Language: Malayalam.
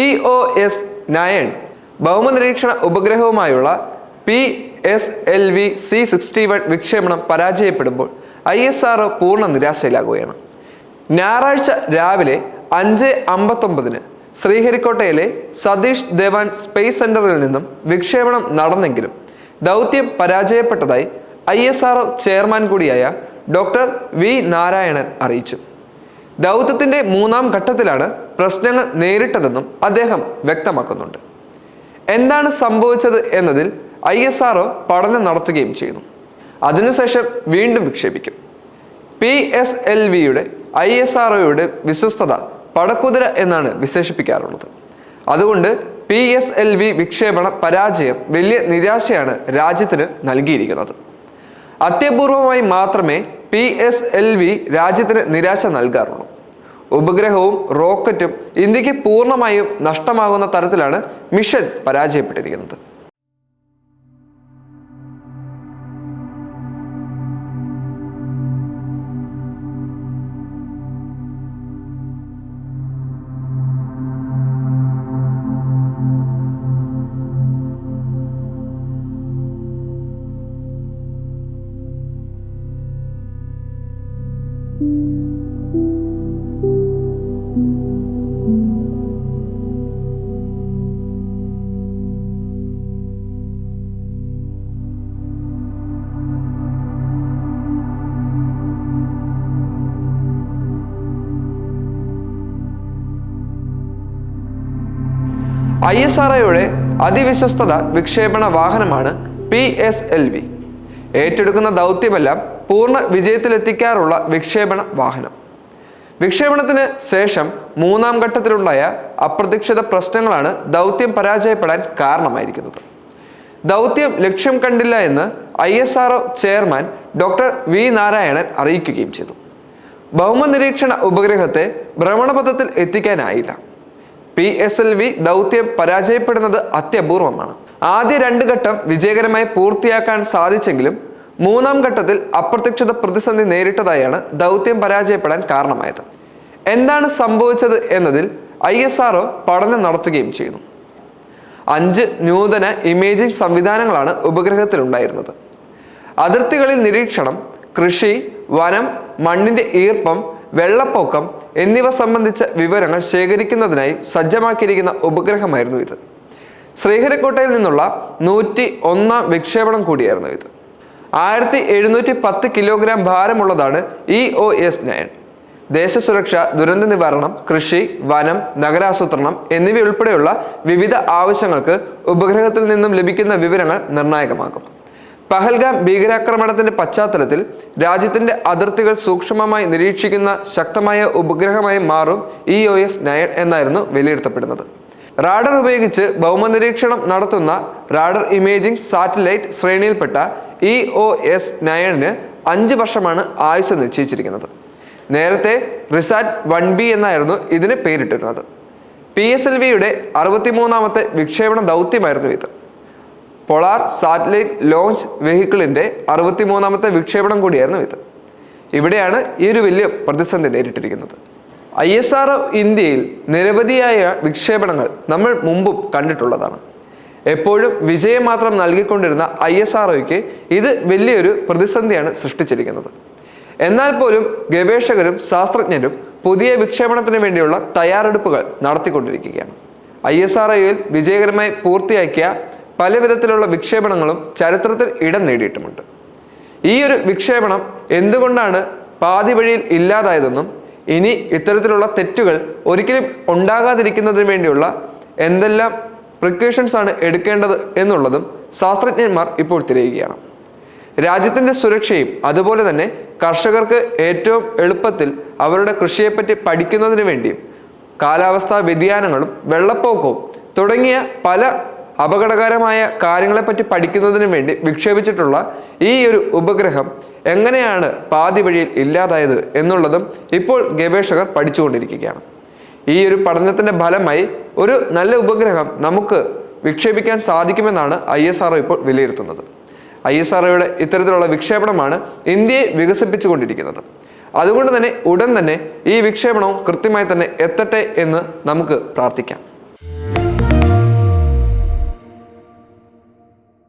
ഇ ഒ എസ് നയൻ ഭൗമനിരീക്ഷണ ഉപഗ്രഹവുമായുള്ള P S L V C sixty one വിക്ഷേപണം പരാജയപ്പെടുമ്പോൾ ഐ എസ് ആർ പൂർണ നിരാശയിലാകുകയാണ്. ഞായറാഴ്ച രാവിലെ അഞ്ച് അമ്പത്തൊമ്പതിന് ശ്രീഹരിക്കോട്ടയിലെ സതീഷ് ധവാൻ സ്പേസ് സെന്ററിൽ നിന്നും വിക്ഷേപണം നടന്നെങ്കിലും ദൗത്യം പരാജയപ്പെട്ടതായി ഐ എസ് ആർ ചെയർമാൻ കൂടിയായ ഡോക്ടർ വി നാരായണൻ അറിയിച്ചു. ദൗത്യത്തിന്റെ മൂന്നാം ഘട്ടത്തിലാണ് പ്രശ്നങ്ങൾ നേരിട്ടതെന്നും അദ്ദേഹം വ്യക്തമാക്കുന്നുണ്ട്. എന്താണ് സംഭവിച്ചത് എന്നതിൽ ഐ എസ് ആർ പഠനം നടത്തുകയും ചെയ്യുന്നു. അതിനുശേഷം വീണ്ടും വിക്ഷേപിക്കും. പി എസ് എൽ വിയുടെ ഐ എസ് ആർ വിശ്വസ്തത പടക്കുതിര എന്നാണ് വിശേഷിപ്പിക്കാറുള്ളത്. അതുകൊണ്ട് പി എസ് എൽ വി വിക്ഷേപണ പരാജയം വലിയ നിരാശയാണ് രാജ്യത്തിന് നൽകിയിരിക്കുന്നത്. അത്യപൂർവമായി മാത്രമേ പി എസ് എൽ വി രാജ്യത്തിന് നിരാശ നൽകാറുള്ളൂ. ഉപഗ്രഹവും റോക്കറ്റും ഇന്ത്യയ്ക്ക് പൂർണമായും നഷ്ടമാകുന്ന തരത്തിലാണ് മിഷൻ പരാജയപ്പെട്ടിരിക്കുന്നത്. ഐ എസ് ആർ അതിവിശ്വസ്തത വിക്ഷേപണ വാഹനമാണ് പി എസ് എൽ വി. ഏറ്റെടുക്കുന്ന ദൗത്യമെല്ലാം പൂർണ വിജയത്തിലെത്തിക്കാറുള്ള വിക്ഷേപണ വാഹനം. വിക്ഷേപണത്തിന് ശേഷം മൂന്നാം ഘട്ടത്തിലുണ്ടായ അപ്രതീക്ഷിത പ്രശ്നങ്ങളാണ് ദൗത്യം പരാജയപ്പെടാൻ കാരണമായിരിക്കുന്നത്. ദൗത്യം ലക്ഷ്യം കണ്ടില്ല എന്ന് I S R chairman doctor V Narayanan അറിയിക്കുകയും ചെയ്തു. ഭൗമനിരീക്ഷണ ഉപഗ്രഹത്തെ ഭ്രമണപഥത്തിൽ എത്തിക്കാനായില്ല. പി എസ് എൽ വി ദൗത്യം പരാജയപ്പെടുന്നത് അത്യപൂർവമാണ്. ആദ്യ രണ്ട് ഘട്ടം വിജയകരമായി പൂർത്തിയാക്കാൻ സാധിച്ചെങ്കിലും മൂന്നാം ഘട്ടത്തിൽ അപ്രത്യക്ഷത പ്രതിസന്ധി നേരിട്ടതായാണ് ദൗത്യം പരാജയപ്പെടാൻ കാരണമായത്. എന്താണ് സംഭവിച്ചത് എന്നതിൽ ഐ എസ് ആർ പഠനം നടത്തുകയും ചെയ്യുന്നു. അഞ്ച് നൂതന ഇമേജിംഗ് സംവിധാനങ്ങളാണ് ഉപഗ്രഹത്തിലുണ്ടായിരുന്നത്. അതിർത്തികളിൽ നിരീക്ഷണം കൃഷി വനം മണ്ണിന്റെ ഈർപ്പം വെള്ളപ്പൊക്കം എന്നിവ സംബന്ധിച്ച വിവരങ്ങൾ ശേഖരിക്കുന്നതിനായി സജ്ജമാക്കിയിരിക്കുന്ന ഉപഗ്രഹമായിരുന്നു ഇത്. ശ്രീഹരിക്കോട്ടയിൽ നിന്നുള്ള നൂറ്റി ഒന്നാം വിക്ഷേപണം കൂടിയായിരുന്നു ഇത്. ആയിരത്തി എഴുന്നൂറ്റി പത്ത് കിലോഗ്രാം ഭാരമുള്ളതാണ് ഇ ഒ എസ് നയൻ ദേശസുരക്ഷ ദുരന്ത നിവാരണം കൃഷി വനം നഗരാസൂത്രണം എന്നിവയുൾപ്പെടെയുള്ള വിവിധ ആവശ്യങ്ങൾക്ക് ഉപഗ്രഹത്തിൽ നിന്നും ലഭിക്കുന്ന വിവരങ്ങൾ നിർണായകമാകും. പഹൽഗാം ഭീകരാക്രമണത്തിന്റെ പശ്ചാത്തലത്തിൽ രാജ്യത്തിന്റെ അതിർത്തികൾ സൂക്ഷ്മമായി നിരീക്ഷിക്കുന്ന ശക്തമായ ഉപഗ്രഹമായി മാറും ഇ ഒ എസ് നയൻ എന്നായിരുന്നു വിലയിരുത്തപ്പെടുന്നത്. റാഡർ ഉപയോഗിച്ച് ഭൗമനിരീക്ഷണം നടത്തുന്ന റാഡർ ഇമേജിംഗ് സാറ്റലൈറ്റ് ശ്രേണിയിൽപ്പെട്ട ഇ ഒ എസ് നയണിന് അഞ്ച് വർഷമാണ് ആയുസ് നിശ്ചയിച്ചിരിക്കുന്നത്. നേരത്തെ റിസാറ്റ് വൺ ബി എന്നായിരുന്നു ഇതിന് പേരിട്ടിരുന്നത്. പി എസ് എൽ വിയുടെ അറുപത്തിമൂന്നാമത്തെ വിക്ഷേപണ ദൗത്യമായിരുന്നു ഇത്. പൊളാർ സാറ്റലൈറ്റ് ലോഞ്ച് വെഹിക്കിളിന്റെ അറുപത്തിമൂന്നാമത്തെ വിക്ഷേപണം കൂടിയായിരുന്നു ഇത്. ഇവിടെയാണ് ഈ ഒരു വലിയ പ്രതിസന്ധി നേരിട്ടിരിക്കുന്നത്. ഐ എസ് ആർ ഇന്ത്യയിൽ നിരവധിയായ വിക്ഷേപണങ്ങൾ നമ്മൾ മുമ്പും കണ്ടിട്ടുള്ളതാണ്. എപ്പോഴും വിജയം മാത്രം നൽകിക്കൊണ്ടിരുന്ന ഐ എസ് ആർ ഇത് വലിയൊരു പ്രതിസന്ധിയാണ് സൃഷ്ടിച്ചിരിക്കുന്നത്. എന്നാൽ പോലും ഗവേഷകരും ശാസ്ത്രജ്ഞരും പുതിയ വിക്ഷേപണത്തിന് വേണ്ടിയുള്ള തയ്യാറെടുപ്പുകൾ നടത്തിക്കൊണ്ടിരിക്കുകയാണ്. ഐ എസ് ആർ വിജയകരമായി പൂർത്തിയാക്കിയ പല വിധത്തിലുള്ള വിക്ഷേപണങ്ങളും ചരിത്രത്തിൽ ഇടം നേടിയിട്ടുമുണ്ട്. ഈ ഒരു വിക്ഷേപണം എന്തുകൊണ്ടാണ് പാതി വഴിയിൽ ഇല്ലാതായതെന്നും ഇനി ഇത്തരത്തിലുള്ള തെറ്റുകൾ ഒരിക്കലും ഉണ്ടാകാതിരിക്കുന്നതിന് വേണ്ടിയുള്ള എന്തെല്ലാം പ്രിക്കോഷൻസ് ആണ് എടുക്കേണ്ടത് എന്നുള്ളതും ശാസ്ത്രജ്ഞന്മാർ ഇപ്പോൾ തിരയുകയാണ്. രാജ്യത്തിന്റെ സുരക്ഷയും അതുപോലെ തന്നെ കർഷകർക്ക് ഏറ്റവും എളുപ്പത്തിൽ അവരുടെ കൃഷിയെപ്പറ്റി പഠിക്കുന്നതിന് വേണ്ടിയും കാലാവസ്ഥാ വ്യതിയാനങ്ങളും വെള്ളപ്പൊക്കവും തുടങ്ങിയ പല അപകടകരമായ കാര്യങ്ങളെപ്പറ്റി പഠിക്കുന്നതിനു വേണ്ടി വിക്ഷേപിച്ചിട്ടുള്ള ഈ ഒരു ഉപഗ്രഹം എങ്ങനെയാണ് പാതി വഴിയിൽ ഇല്ലാതായത് എന്നുള്ളതും ഇപ്പോൾ ഗവേഷകർ പഠിച്ചുകൊണ്ടിരിക്കുകയാണ്. ഈ ഒരു പഠനത്തിന്റെ ഫലമായി ഒരു നല്ല ഉപഗ്രഹം നമുക്ക് വിക്ഷേപിക്കാൻ സാധിക്കുമെന്നാണ് ഐ എസ് ആർ ഇപ്പോൾ വിലയിരുത്തുന്നത്. ഐ എസ് ആർ ഇത്തരത്തിലുള്ള വിക്ഷേപണമാണ് ഇന്ത്യയെ വികസിപ്പിച്ചുകൊണ്ടിരിക്കുന്നത്. അതുകൊണ്ട് തന്നെ ഉടൻ തന്നെ ഈ വിക്ഷേപണവും കൃത്യമായി തന്നെ എത്തട്ടെ എന്ന് നമുക്ക് പ്രാർത്ഥിക്കാം.